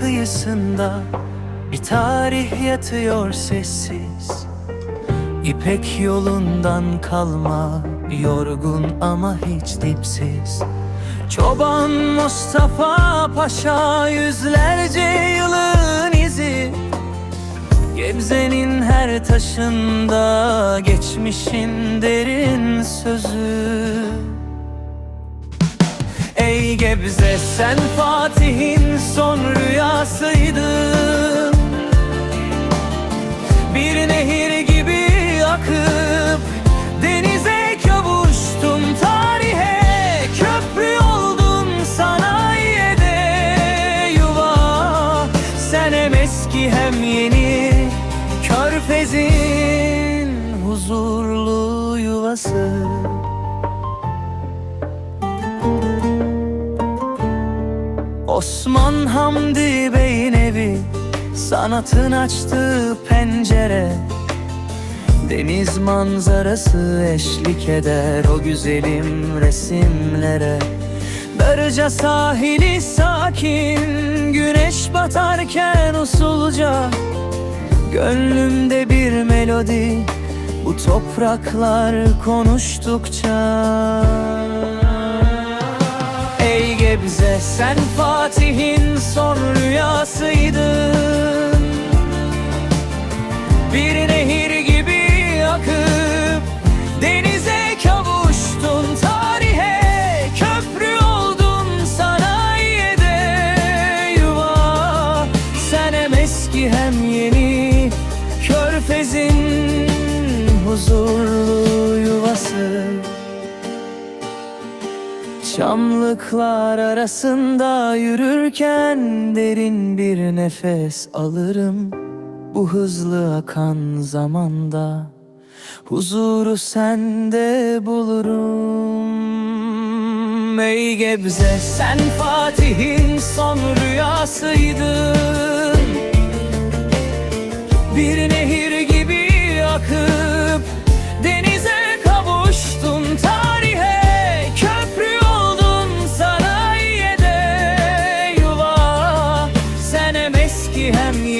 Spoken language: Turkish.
Kıyısında bir tarih yatıyor sessiz. İpek yolundan kalma yorgun ama hiç dipsiz. Çoban Mustafa Paşa yüzlerce yılın izi. Gebze'nin her taşında geçmişin derin sözü. Ey Gebze sen Fatih'in rüyasıydın Bir nehir gibi akıp denize kavuştun tarihe Köprü oldun sanayiye de yuva. Sen hem eski hem yeni Körfez'in huzurlu yuvası Osman Hamdi Bey'in evi Sanatın açtığı pencere. Deniz manzarası eşlik eder o güzelim resimlere. Darıca sahili sakin Güneş batarken usulca. Gönlümde bir melodi Bu topraklar konuştukça Gebze sen Fatih'in son rüyasıydın Çamlıklar arasında yürürken derin bir nefes alırım. Bu hızlı akan zamanda huzuru sende bulurum. Ey Gebze sen Fatih'in son rüyasıydın You have me.